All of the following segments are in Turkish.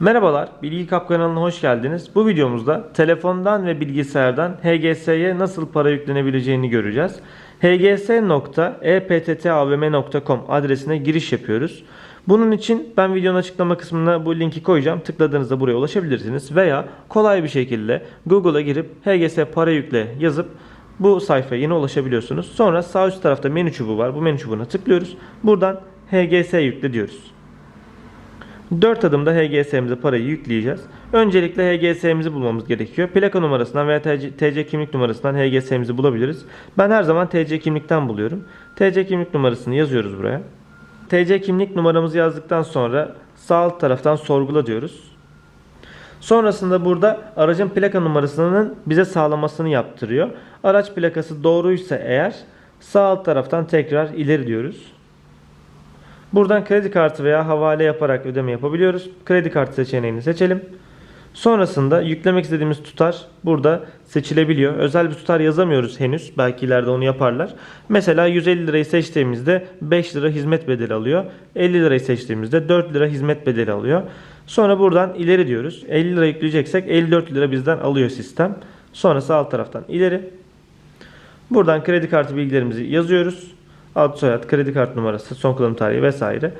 Merhabalar, Bilgi Kap kanalına hoş geldiniz. Bu videomuzda telefondan ve bilgisayardan HGS'ye nasıl para yüklenebileceğini göreceğiz. hgs.epttavm.com adresine giriş yapıyoruz. Bunun için ben videonun açıklama kısmına bu linki koyacağım. Tıkladığınızda buraya ulaşabilirsiniz. Veya kolay bir şekilde Google'a girip HGS para yükle yazıp bu sayfaya yine ulaşabiliyorsunuz. Sonra sağ üst tarafta menü çubuğu var. Bu menü çubuğuna tıklıyoruz. Buradan HGS yükle diyoruz. 4 adımda HGS'mize parayı yükleyeceğiz. Öncelikle HGS'mizi bulmamız gerekiyor. Plaka numarasından veya TC, TC kimlik numarasından HGS'mizi bulabiliriz. Ben her zaman TC kimlikten buluyorum. TC kimlik numarasını yazıyoruz buraya. TC kimlik numaramızı yazdıktan sonra sağ alt taraftan sorgula diyoruz. Sonrasında burada aracın plaka numarasının bize sağlamasını yaptırıyor. Araç plakası doğruysa eğer sağ alt taraftan tekrar ileri diyoruz. Buradan kredi kartı veya havale yaparak ödeme yapabiliyoruz. Kredi kartı seçeneğini seçelim. Sonrasında yüklemek istediğimiz tutar burada seçilebiliyor. Özel bir tutar yazamıyoruz henüz. Belki ileride onu yaparlar. Mesela 150 lirayı seçtiğimizde 5 lira hizmet bedeli alıyor. 50 lirayı seçtiğimizde 4 lira hizmet bedeli alıyor. Sonra buradan ileri diyoruz. 50 lira yükleyeceksek 54 lira bizden alıyor sistem. Sonrası alt taraftan ileri. Buradan kredi kartı bilgilerimizi yazıyoruz. Ad soyad, kredi kart numarası, son kullanım tarihi vesaire.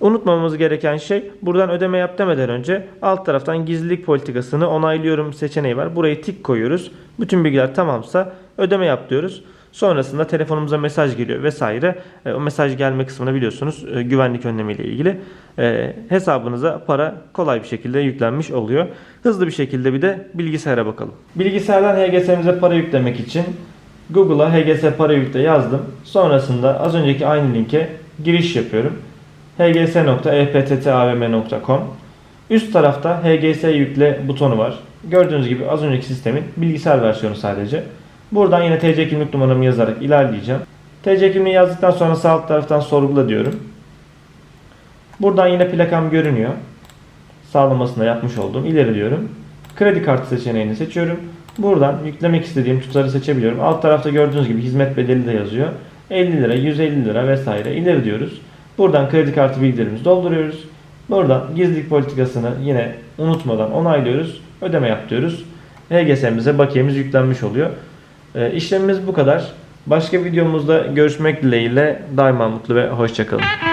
Unutmamamız gereken şey buradan ödeme yap demeden önce alt taraftan gizlilik politikasını onaylıyorum seçeneği var. Burayı tik koyuyoruz. Bütün bilgiler tamamsa ödeme yap diyoruz. Sonrasında telefonumuza mesaj geliyor vesaire. E, o mesaj gelme kısmını biliyorsunuz e, güvenlik önlemiyle ilgili. E, hesabınıza para kolay bir şekilde yüklenmiş oluyor. Hızlı bir şekilde bir de bilgisayara bakalım. Bilgisayardan HGS'mize para yüklemek için Google'a HGS para yükle yazdım. Sonrasında az önceki aynı linke giriş yapıyorum. hgs.epttavm.com Üst tarafta HGS yükle butonu var. Gördüğünüz gibi az önceki sistemin bilgisayar versiyonu sadece. Buradan yine TC kimlik numaramı yazarak ilerleyeceğim. TC kimliği yazdıktan sonra sağ alt taraftan sorgula diyorum. Buradan yine plakam görünüyor. Sağlamasını yapmış olduğum ileri diyorum. Kredi kartı seçeneğini seçiyorum. Buradan yüklemek istediğim tutarı seçebiliyorum. Alt tarafta gördüğünüz gibi hizmet bedeli de yazıyor. 50 lira, 150 lira vesaire ileri diyoruz. Buradan kredi kartı bilgilerimizi dolduruyoruz. Buradan gizlilik politikasını yine unutmadan onaylıyoruz. Ödeme yap diyoruz. HGS'mize bakiyemiz yüklenmiş oluyor. Ee, işlemimiz bu kadar. Başka videomuzda görüşmek dileğiyle daima mutlu ve hoşçakalın.